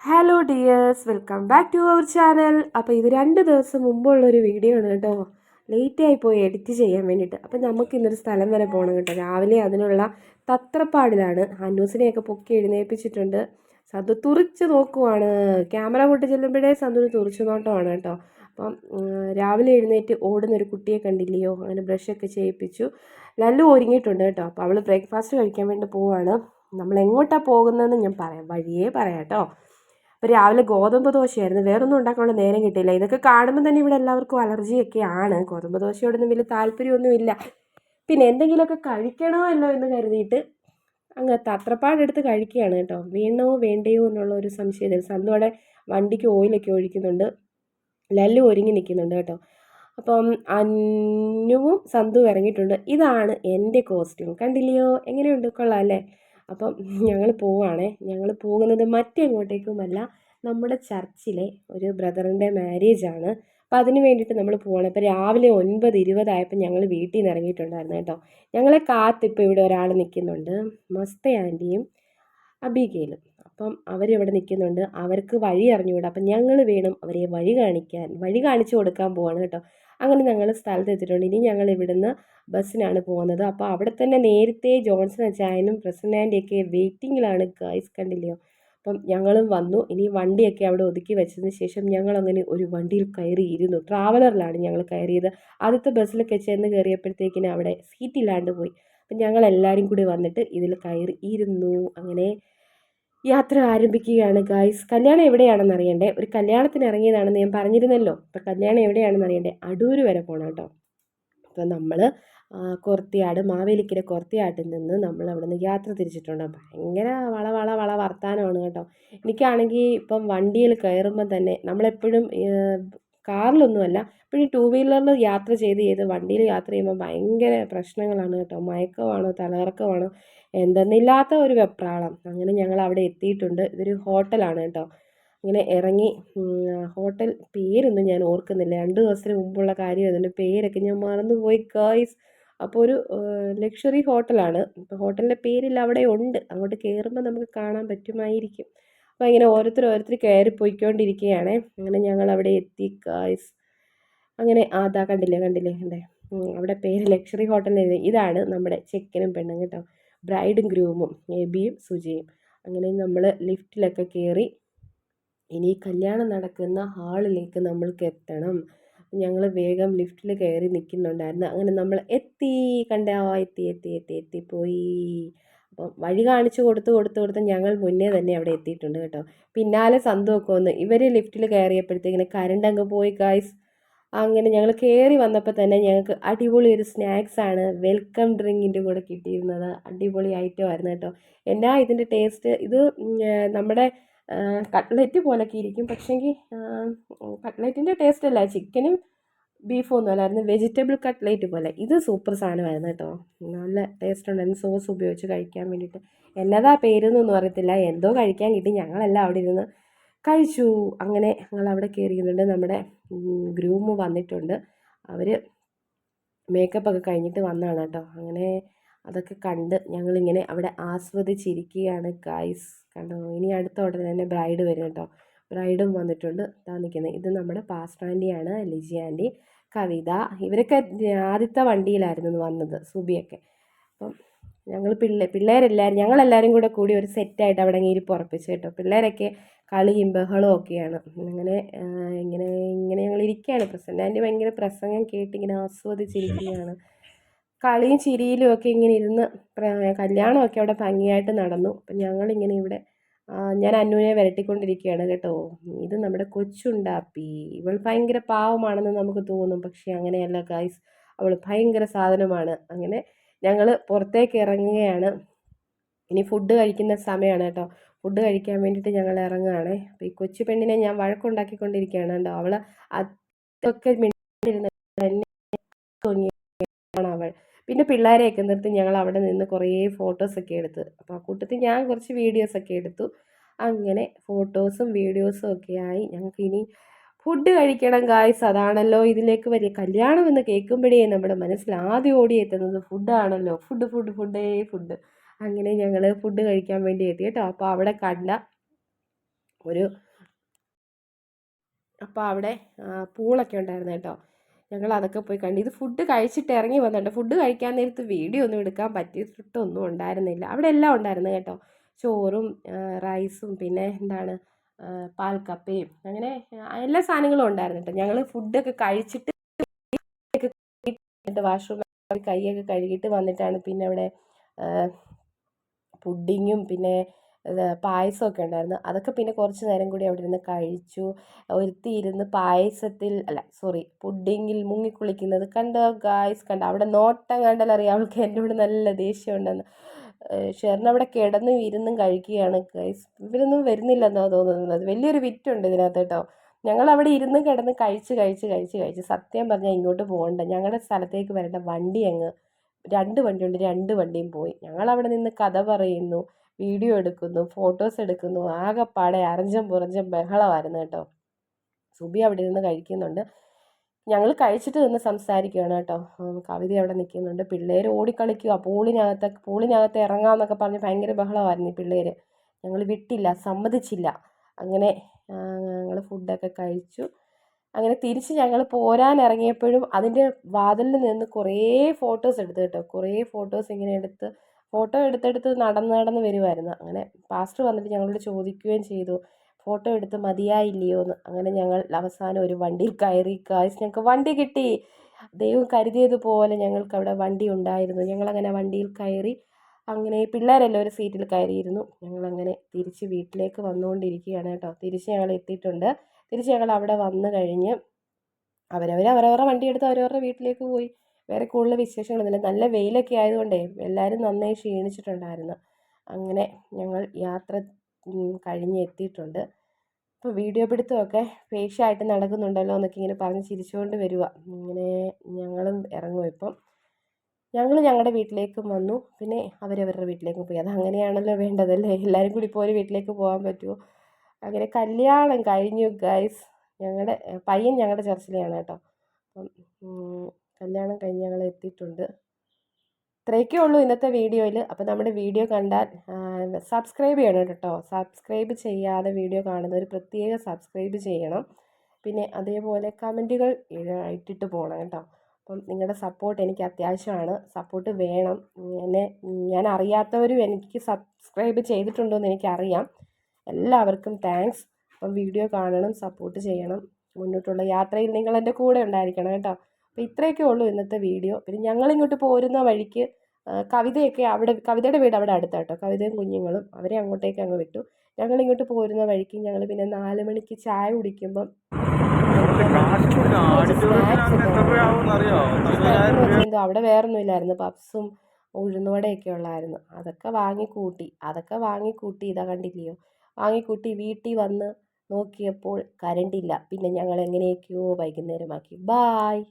Hello dears welcome back to our channel അപ്പോൾ ഇത് രണ്ട് ദിവസം മുമ്പുള്ളൊരു വീഡിയോ ആണ് കേട്ടോ. ആയി പോയി എഡിറ്റ് ചെയ്യാൻ വേണ്ടിയിട്ട്. അപ്പോൾ നമുക്ക് ഇന്നൊരു സ്ഥലം വരെ പോകണം കേട്ടോ. രാവിലെ അതിനുള്ള തത്രപ്പാടിലാണ്. ഹന്നൂസിനെയൊക്കെ പൊക്കി എഴുന്നേൽപ്പിച്ചിട്ടുണ്ട്. സന്തു തുറിച്ച് നോക്കുവാണ്. ക്യാമറ പൊട്ടി ചെല്ലുമ്പോഴേ സന്തുന് തുറിച്ച് നോട്ടമാണ് കേട്ടോ. അപ്പം രാവിലെ എഴുന്നേറ്റ് ഓടുന്ന ഒരു കുട്ടിയെ കണ്ടില്ലയോ? അങ്ങനെ ബ്രഷൊക്കെ ചെയ്യിപ്പിച്ചു. ലല്ലു ഒരുങ്ങിയിട്ടുണ്ട് കേട്ടോ. അപ്പോൾ അവൾ ബ്രേക്ക്ഫാസ്റ്റ് കഴിക്കാൻ വേണ്ടി പോവാണ്. നമ്മൾ എങ്ങോട്ടാണ് പോകുന്നതെന്ന് ഞാൻ പറയാം. വഴിയേ പറയാം കേട്ടോ. അപ്പോൾ രാവിലെ ഗോതമ്പ് ദോശയായിരുന്നു. വേറൊന്നും ഉണ്ടാക്കാനുള്ള നേരം കിട്ടിയില്ല. ഇതൊക്കെ കാണുമ്പോൾ തന്നെ ഇവിടെ എല്ലാവർക്കും അലർജിയൊക്കെ ആണ്. ഗോതമ്പ് ദോശയോടൊന്നും വലിയ താല്പര്യമൊന്നുമില്ല. പിന്നെ എന്തെങ്കിലുമൊക്കെ കഴിക്കണമല്ലോ എന്ന് കരുതിയിട്ട് അങ്ങ് തത്രപ്പാടെടുത്ത് കഴിക്കുകയാണ് കേട്ടോ. വീണോ വേണ്ടയോ എന്നുള്ള ഒരു സംശയത്തിൽ സന്തോടെ വണ്ടിക്ക് ഓയിലൊക്കെ ഒഴിക്കുന്നുണ്ട്. ലല്ലു ഒരുങ്ങി നിൽക്കുന്നുണ്ട് കേട്ടോ. അപ്പം അന്നുവും സന്തു ഇറങ്ങിയിട്ടുണ്ട്. ഇതാണ് എന്റെ കോസ്റ്റ്യൂം കണ്ടില്ലയോ? എങ്ങനെയുണ്ട്? കൊള്ളാം അല്ലേ? അപ്പം ഞങ്ങൾ പോവുകയാണേ ഞങ്ങൾ പോകുന്നത് മറ്റെങ്ങോട്ടേക്കുമല്ല നമ്മുടെ ചർച്ചിലെ ഒരു ബ്രദറിന്റെ മാരേജ് ആണ് അപ്പം അതിന് വേണ്ടിയിട്ട് നമ്മൾ പോവാണ്. അപ്പോൾ രാവിലെ ഒൻപത് ഇരുപതായപ്പോൾ ഞങ്ങൾ വീട്ടിൽ നിന്ന് ഇറങ്ങിയിട്ടുണ്ടായിരുന്നു കേട്ടോ. ഞങ്ങളെ കാത്തിപ്പോൾ ഇവിടെ ഒരാൾ നിൽക്കുന്നുണ്ട്. മസ്ത ആന്റിയും അബികയിലും അപ്പം അവരിവിടെ നിൽക്കുന്നുണ്ട്. അവർക്ക് വഴി അറിഞ്ഞുകൂടാ. അപ്പം ഞങ്ങൾ വേണം അവരെ വഴി കാണിക്കാൻ വഴി കാണിച്ചു കൊടുക്കാൻ പോവാണ് കേട്ടോ. അങ്ങനെ ഞങ്ങൾ സ്ഥലത്ത് എത്തിയിട്ടുണ്ട് ഇനി ഞങ്ങൾ ഇവിടുന്ന് ബസ്സിനാണ് പോകുന്നത്. അപ്പോൾ അവിടെ തന്നെ നേരത്തെ ജോൺസൺ അച്ചായനും പ്രസന്നാന്റെയൊക്കെ വെയിറ്റിങ്ങിലാണ്. ഗൈസ് കണ്ടില്ലയോ? അപ്പം ഞങ്ങളും വന്നു. ഇനി വണ്ടിയൊക്കെ അവിടെ ഒതുക്കി വെച്ചതിന് ശേഷം ഞങ്ങൾ അങ്ങനെ ഒരു വണ്ടിയിൽ കയറി ഇരുന്നു. ട്രാവലറിലാണ് ഞങ്ങൾ കയറിയത്. ആദ്യത്തെ ബസ്സിലൊക്കെ ചെന്ന് കയറിയപ്പോഴത്തേക്കിന് അവിടെ സീറ്റില്ലാണ്ട് പോയി. അപ്പം ഞങ്ങൾ എല്ലാവരും കൂടി വന്നിട്ട് ഇതിൽ കയറി ഇരുന്നു. അങ്ങനെ യാത്ര ആരംഭിക്കുകയാണ്. ഗായ്സ് കല്യാണം എവിടെയാണെന്ന് അറിയണ്ടേ? ഒരു കല്യാണത്തിന് ഇറങ്ങിയതാണെന്ന് ഞാൻ പറഞ്ഞിരുന്നല്ലോ. അപ്പോൾ കല്യാണം എവിടെയാണെന്ന് അറിയണ്ടേ? അടൂർ വരെ പോകണം കേട്ടോ. അപ്പോൾ നമ്മൾ കൊർത്തിയാട് മാവേലിക്കര കൊർത്തിയാട്ടിൽ നിന്ന് നമ്മൾ അവിടെ നിന്ന് യാത്ര തിരിച്ചിട്ടുണ്ട്. ഭയങ്കര വള വള വള വർത്താനമാണ് കേട്ടോ. എനിക്കാണെങ്കിൽ ഇപ്പം വണ്ടിയിൽ കയറുമ്പോൾ തന്നെ നമ്മളെപ്പോഴും കാറിലൊന്നുമല്ല. പിന്നെ ടൂ വീലറിൽ യാത്ര ചെയ്ത് ചെയ്ത് വണ്ടിയിൽ യാത്ര ചെയ്യുമ്പോൾ ഭയങ്കര പ്രശ്നങ്ങളാണ് കേട്ടോ. മയക്കമാണോ തലകറക്കമാണോ എന്തെന്നില്ലാത്ത ഒരു വെപ്രാളം. അങ്ങനെ ഞങ്ങൾ അവിടെ എത്തിയിട്ടുണ്ട്. ഇതൊരു ഹോട്ടലാണ് കേട്ടോ. ഇങ്ങനെ ഇറങ്ങി ഹോട്ടൽ പേരൊന്നും ഞാൻ ഓർക്കുന്നില്ല. രണ്ട് ദിവസത്തിന് മുമ്പുള്ള കാര്യം അതിന്റെ പേരൊക്കെ ഞാൻ മറന്നുപോയി കേസ് അപ്പോൾ ഒരു ലക്ഷറി ഹോട്ടലാണ്. ഇപ്പോൾ ഹോട്ടലിന്റെ പേരിൽ അവിടെ ഉണ്ട്. അങ്ങോട്ട് കയറുമ്പോൾ നമുക്ക് കാണാൻ പറ്റുമായിരിക്കും. അപ്പോൾ ഇങ്ങനെ ഓരോരുത്തർ ഓരോരുത്തർ കയറി പോയിക്കൊണ്ടിരിക്കുകയാണ്. അങ്ങനെ ഞങ്ങൾ അവിടെ എത്തി ഗായ്സ് അങ്ങനെ അതാ കണ്ടില്ലേ കണ്ടില്ലേ കണ്ടേ? അവിടെ പേര് ലക്ഷറി ഹോട്ടൽ ഇതാണ് നമ്മുടെ ചെക്കനും പെണ്ണും കേട്ടോ. ബ്രൈഡും ഗ്രൂമും എബിയും സുജയും. അങ്ങനെ നമ്മൾ ലിഫ്റ്റിലൊക്കെ കയറി ഇനി കല്യാണം നടക്കുന്ന ഹാളിലേക്ക് നമ്മൾക്ക് എത്തണം. ഞങ്ങൾ വേഗം ലിഫ്റ്റിൽ കയറി നിൽക്കുന്നുണ്ടായിരുന്നു അങ്ങനെ നമ്മൾ എത്തി കണ്ട? എത്തി എത്തി എത്തി എത്തിപ്പോയി അപ്പം വഴി കാണിച്ചു കൊടുത്ത് കൊടുത്ത് കൊടുത്ത് ഞങ്ങൾ മുന്നേ തന്നെ അവിടെ എത്തിയിട്ടുണ്ട് കേട്ടോ. പിന്നാലെ സന്തോഷം വന്ന് ഇവർ ലിഫ്റ്റിൽ കയറിയപ്പോഴത്തേക്കിന് കരണ്ട് അങ്ങ് പോയി ഗായ്സ് അങ്ങനെ ഞങ്ങൾ കയറി വന്നപ്പോൾ തന്നെ ഞങ്ങൾക്ക് അടിപൊളി ഒരു സ്നാക്സാണ് വെൽക്കം ഡ്രിങ്കിന്റെ കൂടെ കിട്ടിയിരുന്നത്. അടിപൊളി ഐറ്റം ആയിരുന്നു കേട്ടോ. എന്നാ ഇതിന്റെ ടേസ്റ്റ് ഇത് നമ്മുടെ കട്ട്ലറ്റ് പോലൊക്കെ ഇരിക്കും. പക്ഷേങ്കിൽ കട്ട്ലറ്റിന്റെ ടേസ്റ്റ് അല്ല ചിക്കനും ബീഫും ഒന്നും അല്ലായിരുന്നു. വെജിറ്റബിൾ കട്ട്ലേറ്റ് പോലെ. ഇത് സൂപ്പർ സാധനമായിരുന്നു കേട്ടോ. നല്ല ടേസ്റ്റ് ഉണ്ടായിരുന്നു സോസ് ഉപയോഗിച്ച് കഴിക്കാൻ വേണ്ടിയിട്ട്. എന്നതാ പേരെന്നൊന്നും അറിയത്തില്ല. എന്തോ കഴിക്കാൻ കിട്ടി. ഞങ്ങളെല്ലാം അവിടെ ഇരുന്ന് കഴിച്ചു. അങ്ങനെ ഞങ്ങൾ അവിടെ കയറിയിരുന്നുണ്ട് നമ്മുടെ ഗ്രൂമ് വന്നിട്ടുണ്ട്. അവർ മേക്കപ്പൊക്കെ കഴിഞ്ഞിട്ട് വന്നതാണ് കേട്ടോ. അങ്ങനെ അതൊക്കെ കണ്ട് ഞങ്ങളിങ്ങനെ അവിടെ ആസ്വദിച്ചിരിക്കുകയാണ് ഗായ്സ് കണ്ടോ? ഇനി അടുത്ത ഉടനെ തന്നെ ബ്രൈഡ് വരും കേട്ടോ. ബ്രൈഡും വന്നിട്ടുണ്ട്. താ നിൽക്കുന്നത്. ഇത് നമ്മുടെ പാസ്റ്റർ ആന്റിയാണ് ലിജി ആന്റി കവിത. ഇവരൊക്കെ ആദ്യത്തെ വണ്ടിയിലായിരുന്നു വന്നത് സുബിയൊക്കെ. അപ്പം ഞങ്ങൾ പിള്ളേ പിള്ളേരെല്ലാവരും ഞങ്ങളെല്ലാവരും കൂടെ കൂടി ഒരു സെറ്റായിട്ട് അവിടെ ഇങ്ങനെ പുറപ്പിച്ചു കേട്ടോ. പിള്ളേരൊക്കെ കളിയും ബഹളവും ഒക്കെയാണ്. അങ്ങനെ ഇങ്ങനെ ഇങ്ങനെ ഞങ്ങൾ ഇരിക്കുകയാണ്. പ്രസന്റ് ആന്റി ഭയങ്കര പ്രസംഗം കേട്ട് ഇങ്ങനെ ആസ്വദിച്ചിരിക്കുകയാണ്. കളിയും ചിരിയിലും ഒക്കെ ഇങ്ങനെ ഇരുന്ന് കല്യാണമൊക്കെ അവിടെ ഭംഗിയായിട്ട് നടന്നു. അപ്പം ഞങ്ങളിങ്ങനെ ഇവിടെ ഞാൻ അന്നുവിനെ വരട്ടിക്കൊണ്ടിരിക്കുകയാണ് കേട്ടോ. ഇത് നമ്മുടെ കൊച്ചുണ്ടാപ്പി. ഇവൾ ഭയങ്കര പാവമാണെന്ന് നമുക്ക് തോന്നും. പക്ഷേ അങ്ങനെയല്ല ഗായ്സ് അവൾ ഭയങ്കര സാധനമാണ്. അങ്ങനെ ഞങ്ങൾ പുറത്തേക്ക് ഇറങ്ങുകയാണ്. ഇനി ഫുഡ് കഴിക്കുന്ന സമയമാണ് കേട്ടോ. ഫുഡ് കഴിക്കാൻ വേണ്ടിയിട്ട് ഞങ്ങൾ ഇറങ്ങുകയാണ്. അപ്പോൾ ഈ കൊച്ചു പെണ്ണിനെ ഞാൻ വഴക്കുണ്ടാക്കിക്കൊണ്ടിരിക്കുകയാണ് കേട്ടോ. അവൾ അതൊക്കെ മിണ്ടിരുന്ന അവൾ. പിന്നെ പിള്ളേരെയൊക്കെ നിർത്തി ഞങ്ങൾ അവിടെ നിന്ന് കുറേ ഫോട്ടോസൊക്കെ എടുത്ത്. അപ്പോൾ ആ കൂട്ടത്തിൽ ഞാൻ കുറച്ച് വീഡിയോസൊക്കെ എടുത്തു. അങ്ങനെ ഫോട്ടോസും വീഡിയോസും ഒക്കെ ആയി. ഞങ്ങൾക്ക് ഇനി ഫുഡ് കഴിക്കണം ഗായ്സ് അതാണല്ലോ ഇതിലേക്ക് വലിയ കല്യാണം എന്ന് കേൾക്കുമ്പോഴേ നമ്മുടെ മനസ്സിൽ ആദ്യം ഓടിയെത്തുന്നത് ഫുഡാണല്ലോ ഫുഡ് ഫുഡ് ഫുഡേ ഫുഡ് അങ്ങനെ ഞങ്ങൾ ഫുഡ് കഴിക്കാൻ വേണ്ടി എത്തി കേട്ടോ. അപ്പോൾ അവിടെ കണ്ട ഒരു അപ്പോൾ അവിടെ പൂളൊക്കെ ഉണ്ടായിരുന്നു കേട്ടോ. ഞങ്ങൾ അതൊക്കെ പോയി കണ്ടു. ഇത് ഫുഡ് കഴിച്ചിട്ട് ഇറങ്ങി വന്നിട്ടുണ്ട്. ഫുഡ് കഴിക്കാൻ നേരത്ത് വീഡിയോ ഒന്നും എടുക്കാൻ പറ്റിയിട്ടൊന്നും ഉണ്ടായിരുന്നില്ല. അവിടെ എല്ലാം ഉണ്ടായിരുന്നു കേട്ടോ. ചോറും റൈസും പിന്നെ എന്താണ് പാൽ പാൽക്കപ്പയും അങ്ങനെ എല്ലാ സാധനങ്ങളും ഉണ്ടായിരുന്നു കേട്ടോ. ഞങ്ങൾ ഫുഡൊക്കെ കഴിച്ചിട്ട് വാഷ്റൂമിൽ കൈയൊക്കെ കഴുകിയിട്ട് വന്നിട്ടാണ് പിന്നെ അവിടെ പുഡിങ്ങും പിന്നെ പായസമൊക്കെ ഉണ്ടായിരുന്നു. അതൊക്കെ പിന്നെ കുറച്ച് നേരം കൂടി അവിടെ ഇരുന്ന് കഴിച്ചു. ഒരുത്തി ഇരുന്ന് പായസത്തിൽ അല്ല സോറി പുഡിങ്ങിൽ മുങ്ങിക്കുളിക്കുന്നത് കണ്ടോ ഗായ്സ് കണ്ട? അവിടെ നോട്ടം കണ്ടാൽ അറിയാം അവൾക്ക് എന്നോട് നല്ല ദേഷ്യം ഉണ്ടെന്ന് ഷെറിന് അവിടെ കിടന്നും ഇരുന്നും കഴിക്കുകയാണ് ഗൈസ് ഇവരൊന്നും വരുന്നില്ലെന്നോ തോന്നുന്നത്. വലിയൊരു വിറ്റുണ്ട് ഇതിനകത്ത് കേട്ടോ. ഞങ്ങൾ അവിടെ ഇരുന്ന് കിടന്ന് കഴിച്ച് കഴിച്ച് കഴിച്ച് കഴിച്ച് സത്യം പറഞ്ഞാൽ ഇങ്ങോട്ട് പോകണ്ട. ഞങ്ങളുടെ സ്ഥലത്തേക്ക് വരേണ്ട വണ്ടി അങ്ങ് രണ്ട് വണ്ടിയുണ്ട് രണ്ട് വണ്ടിയും പോയി. ഞങ്ങൾ അവിടെ നിന്ന് കഥ പറയുന്നു. വീഡിയോ എടുക്കുന്നു ഫോട്ടോസ് എടുക്കുന്നു ആകെപ്പാടെ അറഞ്ചം പുറഞ്ചം ബഹളമായിരുന്നു കേട്ടോ. സുബി അവിടെ ഇരുന്ന് കഴിക്കുന്നുണ്ട്. ഞങ്ങൾ കഴിച്ചിട്ട് നിന്ന് സംസാരിക്കുകയാണ് കേട്ടോ. കവിത അവിടെ നിൽക്കുന്നുണ്ട്. പിള്ളേർ ഓടിക്കളിക്കുക പൂളിനകത്ത് പൂളിനകത്ത് ഇറങ്ങാമെന്നൊക്കെ പറഞ്ഞ് ഭയങ്കര ബഹളമായിരുന്നു ഈ പിള്ളേർ ഞങ്ങൾ വിട്ടില്ല സമ്മതിച്ചില്ല. അങ്ങനെ ഞങ്ങൾ ഫുഡൊക്കെ കഴിച്ചു. അങ്ങനെ തിരിച്ച് ഞങ്ങൾ പോരാൻ ഇറങ്ങിയപ്പോഴും അതിന്റെ വാതിലിൽ നിന്ന് കുറേ ഫോട്ടോസ് എടുത്തു കേട്ടോ. കുറേ ഫോട്ടോസ് ഇങ്ങനെ എടുത്ത് ഫോട്ടോ എടുത്തെടുത്ത് നടന്ന് നടന്ന് വരുമായിരുന്നു അങ്ങനെ പാസ്റ്റർ വന്നിട്ട് ഞങ്ങളോട് ചോദിക്കുകയും ചെയ്തു. ഫോട്ടോ എടുത്ത് മതിയായില്ലയോ എന്ന് അങ്ങനെ ഞങ്ങൾ അവസാനം ഒരു വണ്ടിയിൽ കയറി കാശ് ഞങ്ങൾക്ക് വണ്ടി കിട്ടി. ദൈവം കരുതിയതുപോലെ ഞങ്ങൾക്ക് അവിടെ വണ്ടി ഉണ്ടായിരുന്നു. ഞങ്ങളങ്ങനെ വണ്ടിയിൽ കയറി അങ്ങനെ പിള്ളേരെല്ലാം ഒരു സീറ്റിൽ കയറിയിരുന്നു. ഞങ്ങളങ്ങനെ തിരിച്ച് വീട്ടിലേക്ക് വന്നുകൊണ്ടിരിക്കുകയാണ് കേട്ടോ. തിരിച്ച് ഞങ്ങൾ എത്തിയിട്ടുണ്ട്. തിരിച്ച് ഞങ്ങൾ അവിടെ വന്നു കഴിഞ്ഞ് അവരവർ അവരവരുടെ വണ്ടി എടുത്ത് അവരവരുടെ വീട്ടിലേക്ക് പോയി. വേറെ കൂടുതൽ വിശേഷങ്ങളൊന്നുമില്ല നല്ല വെയിലൊക്കെ ആയതുകൊണ്ടേ എല്ലാവരും നന്നായി ക്ഷീണിച്ചിട്ടുണ്ടായിരുന്നു. അങ്ങനെ ഞങ്ങൾ യാത്ര കഴിഞ്ഞ് എത്തിയിട്ടുണ്ട്. ഇപ്പോൾ വീഡിയോ പിടുത്തമൊക്കെ പേശായിട്ട് നടക്കുന്നുണ്ടല്ലോ എന്നൊക്കെ ഇങ്ങനെ പറഞ്ഞ് ചിരിച്ചുകൊണ്ട് വരിക ഇങ്ങനെ ഞങ്ങളും ഇറങ്ങും ഇപ്പം. ഞങ്ങൾ ഞങ്ങളുടെ വീട്ടിലേക്കും വന്നു. പിന്നെ അവരവരുടെ വീട്ടിലേക്കും പോയി. അത് അങ്ങനെയാണല്ലോ വേണ്ടതല്ലേ? എല്ലാവരും കൂടി ഇപ്പോൾ ഒരു വീട്ടിലേക്ക് പോകാൻ പറ്റുമോ അങ്ങനെ കല്യാണം കഴിഞ്ഞു ഗൈസ് ഞങ്ങളുടെ പയ്യൻ ഞങ്ങളുടെ ചർച്ചിലെയാണ് കേട്ടോ. അപ്പം കല്യാണം കഴിഞ്ഞ് ഞങ്ങൾ എത്തിയിട്ടുണ്ട്. ഇത്രയൊക്കെ ഉള്ളൂ ഇന്നത്തെ വീഡിയോയിൽ. അപ്പോൾ നമ്മുടെ വീഡിയോ കണ്ടാൽ സബ്സ്ക്രൈബ് ചെയ്യണം കേട്ടോ. സബ്സ്ക്രൈബ് ചെയ്യാതെ വീഡിയോ കാണുന്നവർ പ്രത്യേകം സബ്സ്ക്രൈബ് ചെയ്യണം. പിന്നെ അതേപോലെ കമന്റുകൾ ഇട്ടിട്ട് പോകണം കേട്ടോ. അപ്പം നിങ്ങളുടെ സപ്പോർട്ട് എനിക്ക് അത്യാവശ്യമാണ്. സപ്പോർട്ട് വേണം. എന്നെ ഞാൻ അറിയാത്തവരും എനിക്ക് സബ്സ്ക്രൈബ് ചെയ്തിട്ടുണ്ടോ എന്ന് എനിക്കറിയാം. എല്ലാവർക്കും താങ്ക്സ്. അപ്പം വീഡിയോ കാണണം സപ്പോർട്ട് ചെയ്യണം. മുന്നോട്ടുള്ള യാത്രയിൽ നിങ്ങൾ എന്റെ കൂടെ ഉണ്ടായിരിക്കണം കേട്ടോ. അപ്പോൾ ഇത്രയൊക്കെ ഉള്ളൂ ഇന്നത്തെ വീഡിയോ. പിന്നെ ഞങ്ങളിങ്ങോട്ട് പോരുന്ന വഴിക്ക് കവിതയൊക്കെ അവിടെ കവിതയുടെ വീട് അവിടെ അടുത്താണ് കേട്ടോ. കവിതയും കുഞ്ഞുങ്ങളും അവരെ അങ്ങോട്ടേക്ക് അങ്ങ് വിട്ടു. ഞങ്ങളിങ്ങോട്ട് പോരുന്ന വഴിക്ക് ഞങ്ങൾ പിന്നെ നാല് മണിക്ക് ചായ കുടിക്കുമ്പം എന്തോ അവിടെ വേറൊന്നും ഇല്ലായിരുന്നു പപ്സും ഉഴുന്നുവടയൊക്കെ ഉള്ളായിരുന്നു. അതൊക്കെ വാങ്ങിക്കൂട്ടി. അതൊക്കെ വാങ്ങിക്കൂട്ടി. ഇതാ കണ്ടില്ലയോ? വാങ്ങിക്കൂട്ടി. വീട്ടിൽ വന്ന് നോക്കിയപ്പോൾ കരണ്ടില്ല. പിന്നെ ഞങ്ങൾ എങ്ങനെയൊക്കെയോ വൈകുന്നേരമാക്കി. ബായ്